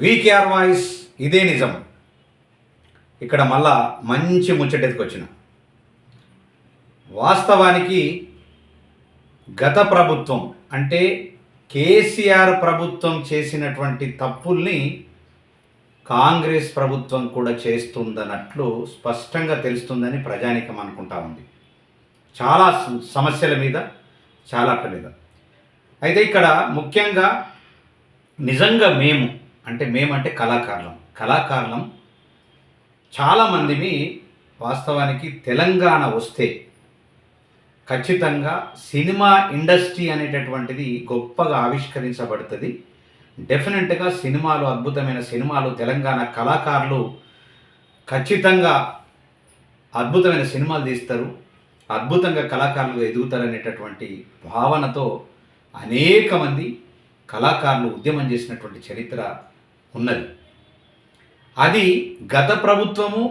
VKR voice ఇదే నిజం. ఇక్కడ మళ్ళా మంచి ముచ్చటెత్తుకు వచ్చిన వాస్తవానికి గత ప్రభుత్వం అంటే కేసీఆర్ ప్రభుత్వం చేసినటువంటి తప్పుల్ని కాంగ్రెస్ ప్రభుత్వం కూడా చేస్తుందన్నట్లు స్పష్టంగా తెలుస్తుందని ప్రజానికం అనుకుంటా ఉంది. చాలా సమస్యల మీద చాలా మీద. అయితే ఇక్కడ ముఖ్యంగా నిజంగా మేము అంటే మేమంటే కళాకారులం. కళాకారులం చాలామందిని వాస్తవానికి తెలంగాణ వస్తే ఖచ్చితంగా సినిమా ఇండస్ట్రీ అనేటటువంటిది గొప్పగా ఆవిష్కరించబడుతుంది. డెఫినెట్గా సినిమాలు అద్భుతమైన సినిమాలు తెలంగాణ కళాకారులు ఖచ్చితంగా అద్భుతమైన సినిమాలు తీస్తారు. అద్భుతంగా కళాకారులు ఎదుగుతారు అనేటటువంటి భావనతో అనేక మంది కళాకారులు ఉద్యమం చేసినటువంటి చరిత్ర ఉన్నది. అది గత ప్రభుత్వము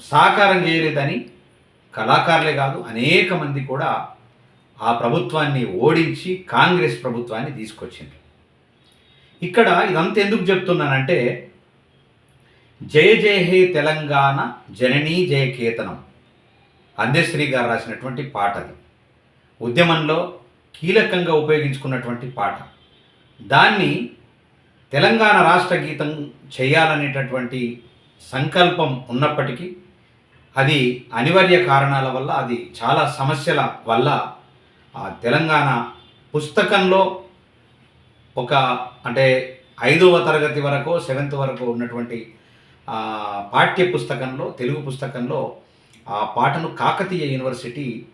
సాకారం చేయలేదని కళాకారులే కాదు అనేక మంది కూడా ఆ ప్రభుత్వాన్ని ఓడించి కాంగ్రెస్ ప్రభుత్వాన్ని తీసుకొచ్చింది ఇక్కడ ఇదంతా ఎందుకు చెప్తున్నానంటే జయ జయ హే తెలంగాణ జననీ జయ కేతనం అందశ్రీ గారు రాసినటువంటి పాట అది. ఉద్యమంలో కీలకంగా ఉపయోగించుకున్నటువంటి పాట. దాన్ని తెలంగాణ రాష్ట్ర గీతం చేయాలనేటటువంటి సంకల్పం ఉన్నప్పటికీ అది అనివార్య కారణాల వల్ల అది చాలా సమస్యల వల్ల ఆ తెలంగాణ పుస్తకంలో ఒక అంటే ఐదవ తరగతి వరకు సెవెంత్ వరకు ఉన్నటువంటి పాఠ్య పుస్తకంలో తెలుగు పుస్తకంలో ఆ పాటను కాకతీయ యూనివర్సిటీ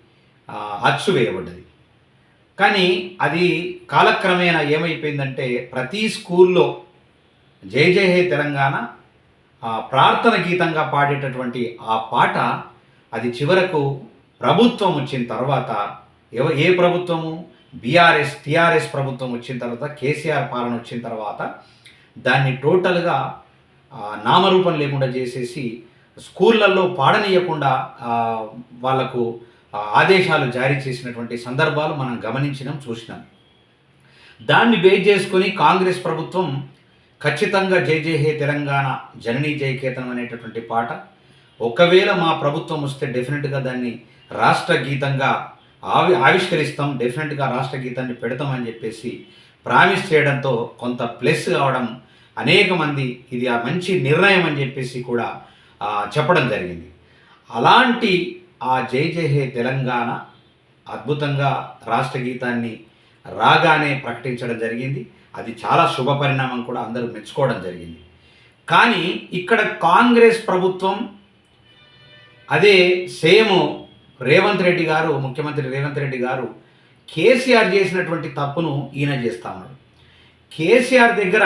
అచ్చు వేయబడ్డది. కానీ అది కాలక్రమేణా ఏమైపోయిందంటే ప్రతి స్కూల్లో జై జై హే తెలంగాణ ఆ ప్రార్థన గీతంగా పాడేటటువంటి ఆ పాట అది చివరకు ప్రభుత్వం వచ్చిన తర్వాత ఎవ ఏ ప్రభుత్వము? బీఆర్ఎస్ టీఆర్ఎస్ ప్రభుత్వం వచ్చిన తర్వాత కేసీఆర్ పాలన వచ్చిన తర్వాత దాన్ని టోటల్గా నామరూపం లేకుండా చేసేసి స్కూళ్ళల్లో పాడనీయకుండా వాళ్ళకు ఆదేశాలు జారీ చేసినటువంటి సందర్భాలు మనం గమనించినాం చూసినాం. దాన్ని బేస్ చేసుకొని కాంగ్రెస్ ప్రభుత్వం ఖచ్చితంగా జై జై హే తెలంగాణ జననీ జయకేతనం అనేటటువంటి పాట ఒకవేళ మా ప్రభుత్వం వస్తే డెఫినెట్గా దాన్ని రాష్ట్ర గీతంగా ఆవి ఆవిష్కరిస్తాం డెఫినెట్గా రాష్ట్ర గీతాన్ని పెడతామని చెప్పేసి ప్రామిస్ చేయడంతో కొంత ప్లస్ కావడం అనేక మంది ఇది ఆ మంచి నిర్ణయం అని చెప్పేసి కూడా చెప్పడం జరిగింది. అలాంటి ఆ జై జై హే తెలంగాణ అద్భుతంగా రాష్ట్ర గీతాన్ని రాగానే ప్రకటించడం జరిగింది. అది చాలా శుభ పరిణామం కూడా అందరూ మెచ్చుకోవడం జరిగింది. కానీ ఇక్కడ కాంగ్రెస్ ప్రభుత్వం అదే సేమ్ రేవంత్ రెడ్డి గారు ముఖ్యమంత్రి రేవంత్ రెడ్డి గారు కేసీఆర్ చేసినటువంటి తప్పును ఈయన చేస్తా ఉన్నాడు కేసీఆర్ దగ్గర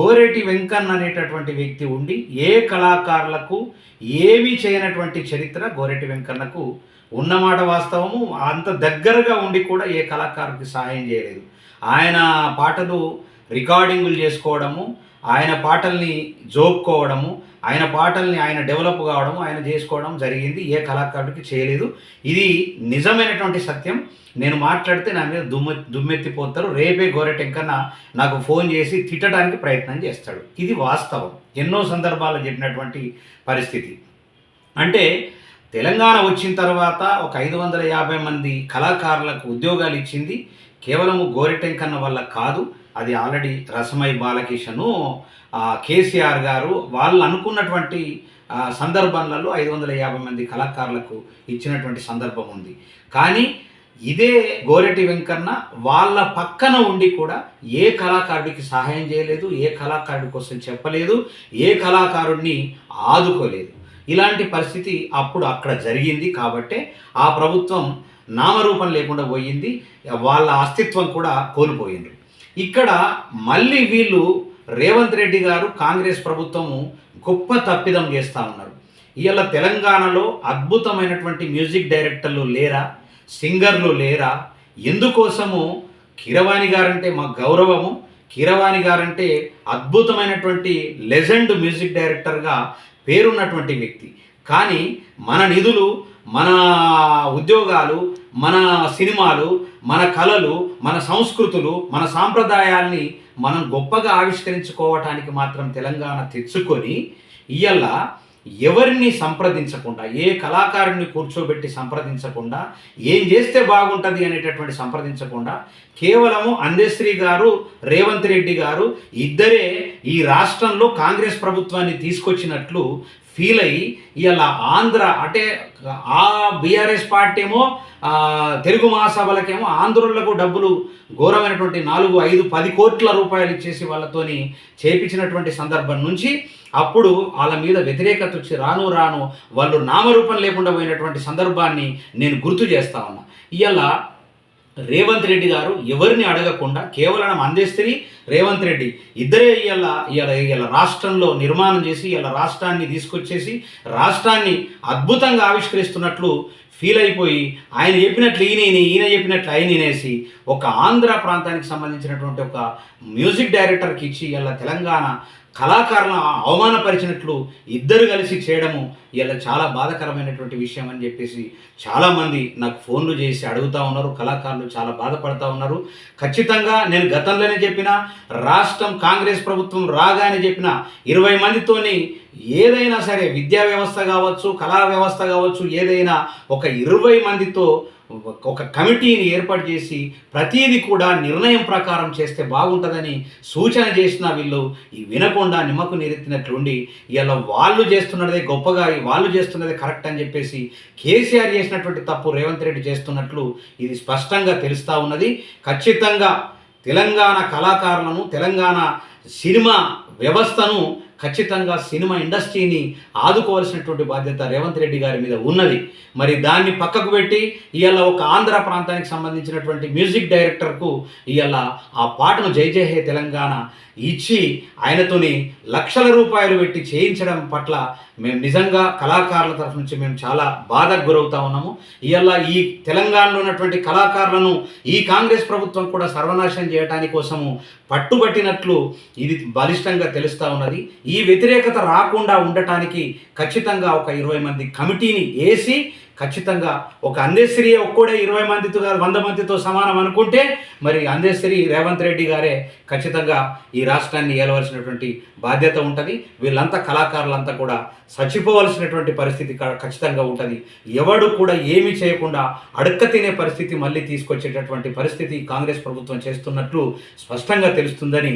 గోరెటి వెంకన్న అనేటటువంటి వ్యక్తి ఉండి ఏ కళాకారులకు ఏమీ చేయనటువంటి చరిత్ర గోరెటి వెంకన్నకు ఉన్నమాట వాస్తవము. అంత దగ్గరగా ఉండి కూడా ఏ కళాకారుడికి సహాయం చేయలేదు. ఆయన పాటలు రికార్డింగులు చేసుకోవడము ఆయన పాటల్ని జోపుకోవడము ఆయన పాటల్ని ఆయన డెవలప్ కావడం ఆయన చేసుకోవడం జరిగింది. ఏ కళాకారుడికి చేయలేదు. ఇది నిజమైనటువంటి సత్యం. నేను మాట్లాడితే నా మీద దుమ్మె దుమ్మెత్తిపోతారు. రేపే గోరెటెంకన్న నాకు ఫోన్ చేసి తిట్టడానికి ప్రయత్నం చేస్తాడు. ఇది వాస్తవం. ఎన్నో సందర్భాల్లో చెప్పినటువంటి పరిస్థితి. అంటే తెలంగాణ వచ్చిన తర్వాత ఒక ఐదు వందల యాభై మంది కళాకారులకు ఉద్యోగాలు ఇచ్చింది. కేవలం గోరెటెంకన్న వల్ల కాదు. అది ఆల్రెడీ రసమై బాలకిషను కేసీఆర్ గారు వాళ్ళు అనుకున్నటువంటి సందర్భాలలో ఐదు వందల యాభై మంది కళాకారులకు ఇచ్చినటువంటి సందర్భం ఉంది. కానీ ఇదే గోరెటి వెంకన్న వాళ్ళ పక్కన ఉండి కూడా ఏ కళాకారుడికి సహాయం చేయలేదు ఏ కళాకారుడి కోసం చెప్పలేదు ఏ కళాకారుడిని ఆదుకోలేదు. ఇలాంటి పరిస్థితి అప్పుడు అక్కడ జరిగింది కాబట్టే ఆ ప్రభుత్వం నామరూపం లేకుండా పోయింది వాళ్ళ అస్తిత్వం కూడా కోల్పోయింది. ఇక్కడ మళ్ళీ వీళ్ళు రేవంత్ రెడ్డి గారు కాంగ్రెస్ ప్రభుత్వము గొప్ప తప్పిదం చేస్తూ ఉన్నారు. ఇవాళ తెలంగాణలో అద్భుతమైనటువంటి మ్యూజిక్ డైరెక్టర్లు లేరా? సింగర్లు లేరా? ఎందుకోసము కిరవాణి గారంటే మా గౌరవము కీరవాణి గారంటే అద్భుతమైనటువంటి లెజెండ్ మ్యూజిక్ డైరెక్టర్గా పేరున్నటువంటి వ్యక్తి. కానీ మన నిధులు మన ఉద్యోగాలు మన సినిమాలు మన కళలు మన సంస్కృతులు మన సాంప్రదాయాల్ని మనం గొప్పగా ఆవిష్కరించుకోవటానికి మాత్రం తెలంగాణ తెచ్చుకొని ఇయ్యాల ఎవరిని సంప్రదించకుండా ఏ కళాకారుని కూర్చోబెట్టి సంప్రదించకుండా ఏం చేస్తే బాగుంటుంది అనేటటువంటి సంప్రదించకుండా కేవలము అందశ్రీ గారు రేవంత్ రెడ్డి గారు ఇద్దరే ఈ రాష్ట్రంలో కాంగ్రెస్ ప్రభుత్వాన్ని తీసుకొచ్చినట్లు ఫీల్ అయ్యి ఇవాళ ఆంధ్ర అంటే ఆ బీఆర్ఎస్ పార్టీ ఏమో తెలుగు మహాసభలకేమో ఆంధ్రులకు డబ్బులు ఘోరమైనటువంటి నాలుగు ఐదు పది కోట్ల రూపాయలు ఇచ్చేసి వాళ్ళతోని చేపించినటువంటి సందర్భం నుంచి అప్పుడు వాళ్ళ మీద వ్యతిరేకత వచ్చి రాను రాను వాళ్ళు నామరూపం లేకుండా పోయినటువంటి సందర్భాన్ని నేను గుర్తు చేస్తా ఉన్నా. ఇవాళ రేవంత్ రెడ్డి గారు ఎవరిని అడగకుండా కేవలం అందేస్త్రి రేవంత్ రెడ్డి. ఇద్దరే ఇవాళ ఇవాళ ఇవాళ రాష్ట్రంలో నిర్మాణం చేసి ఇవాళ రాష్ట్రాన్ని తీసుకొచ్చేసి రాష్ట్రాన్ని అద్భుతంగా ఆవిష్కరిస్తున్నట్లు ఫీల్ అయిపోయి ఆయన చెప్పినట్లు ఈయన ఈయన, ఈయన చెప్పినట్లు ఆయన వినేసి ఒక ఆంధ్ర ప్రాంతానికి సంబంధించినటువంటి ఒక మ్యూజిక్ డైరెక్టర్కి ఇచ్చి ఇలా తెలంగాణ కళాకారులను అవమానపరిచినట్లు ఇద్దరు కలిసి చేయడము ఇలా చాలా బాధాకరమైనటువంటి విషయం అని చెప్పేసి చాలామంది నాకు ఫోన్లు చేసి అడుగుతూ ఉన్నారు. కళాకారులు చాలా బాధపడతా ఉన్నారు. ఖచ్చితంగా నేను గతంలోనే చెప్పిన రాష్ట్రం కాంగ్రెస్ ప్రభుత్వం రాగానే చెప్పిన ఇరవై మందితోని ఏదైనా సరే విద్యా వ్యవస్థ కావచ్చు కళా వ్యవస్థ కావచ్చు ఏదైనా ఒక ఇరవై మందితో ఒక కమిటీని ఏర్పాటు చేసి ప్రతీది కూడా నిర్ణయం ప్రకారం చేస్తే బాగుంటుందని సూచన చేసిన వీళ్ళు ఈ వినకుండా నిమ్మకు నీరెత్తినట్లుండి ఇలా వాళ్ళు చేస్తున్నదే గొప్పగా వాళ్ళు చేస్తున్నదే కరెక్ట్ అని చెప్పేసి కేసీఆర్ చేసినటువంటి తప్పు రేవంత్ రెడ్డి చేస్తున్నట్లు ఇది స్పష్టంగా తెలుస్తూ ఉన్నది. ఖచ్చితంగా తెలంగాణ కళాకారులను తెలంగాణ సినిమా వ్యవస్థను ఖచ్చితంగా సినిమా ఇండస్ట్రీని ఆదుకోవాల్సినటువంటి బాధ్యత రేవంత్ రెడ్డి గారి మీద ఉన్నది. మరి దాన్ని పక్కకు పెట్టి ఇవాళ ఒక ఆంధ్ర ప్రాంతానికి సంబంధించినటువంటి మ్యూజిక్ డైరెక్టర్కు ఇవాళ ఆ పాటను జై జై హే తెలంగాణ ఇచ్చి ఆయనతోని లక్షల రూపాయలు పెట్టి చేయించడం పట్ల మేము నిజంగా కళాకారుల తరఫు నుంచి మేము చాలా బాధకు గురవుతా ఉన్నాము. ఇవాళ ఈ తెలంగాణలో ఉన్నటువంటి కళాకారులను ఈ కాంగ్రెస్ ప్రభుత్వం కూడా సర్వనాశనం చేయడానికి కోసము పట్టుబట్టినట్లు ఇది బలిష్టంగా తెలుస్తూ ఉన్నది. ఈ వ్యతిరేకత రాకుండా ఉండటానికి ఖచ్చితంగా ఒక ఇరవై మంది కమిటీని వేసి ఖచ్చితంగా ఒక అందేశ్రీ ఒక్కడే ఇరవై మందితో కాదు వంద మందితో సమానం అనుకుంటే మరి అందేశ్రీ రేవంత్ రెడ్డి గారే ఖచ్చితంగా ఈ రాష్ట్రాన్ని ఏలవలసినటువంటి బాధ్యత ఉంటుంది. వీళ్ళంతా కళాకారులంతా కూడా చచ్చిపోవలసినటువంటి పరిస్థితి ఖచ్చితంగా ఉంటుంది. ఎవడు కూడా ఏమీ చేయకుండా అడక్క తినే పరిస్థితి మళ్ళీ తీసుకొచ్చేటటువంటి పరిస్థితి కాంగ్రెస్ ప్రభుత్వం చేస్తున్నట్లు స్పష్టంగా తెలుస్తుందని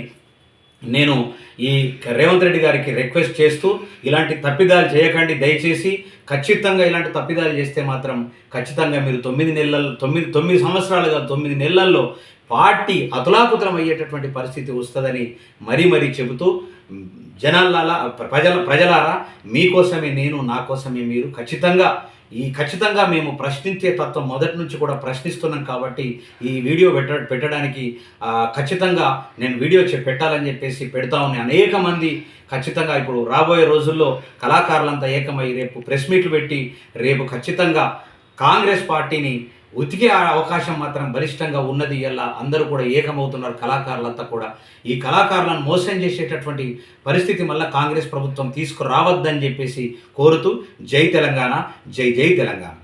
నేను ఈ రేవంత్ రెడ్డి గారికి రిక్వెస్ట్ చేస్తూ ఇలాంటి తప్పిదాలు చేయకండి దయచేసి ఖచ్చితంగా ఇలాంటి తప్పిదాలు చేస్తే మాత్రం ఖచ్చితంగా మీరు తొమ్మిది నెలల తొమ్మిది తొమ్మిది సంవత్సరాలు కాదు తొమ్మిది నెలల్లో పార్టీ అతులాకుతలం అయ్యేటటువంటి పరిస్థితి వస్తుందని మరీ మరీ చెబుతూ జనాల ప్రజల ప్రజలారా మీకోసమే నేను నా కోసమే మీరు ఖచ్చితంగా ఈ ఖచ్చితంగా మేము ప్రశ్నించే తత్వం మొదటి నుంచి కూడా ప్రశ్నిస్తున్నాం కాబట్టి ఈ వీడియో పెట్ట పెట్టడానికి ఖచ్చితంగా నేను వీడియో చె- పెట్టాలని చెప్పేసి పెడతా ఉన్నాయి అనేక మంది ఖచ్చితంగా ఇప్పుడు రాబోయే రోజుల్లో కళాకారులంతా ఏకమై రేపు ప్రెస్ మీట్లు పెట్టి రేపు ఖచ్చితంగా కాంగ్రెస్ పార్టీని ఉతికే ఆ అవకాశం మాత్రం బలిష్టంగా ఉన్నది ఎలా అందరూ కూడా ఏకమవుతున్నారు కళాకారులంతా కూడా. ఈ కళాకారులను మోసం చేసేటటువంటి పరిస్థితి మళ్ళీ కాంగ్రెస్ ప్రభుత్వం తీసుకురావద్దని చెప్పేసి కోరుతూ జై తెలంగాణ జై జై తెలంగాణ.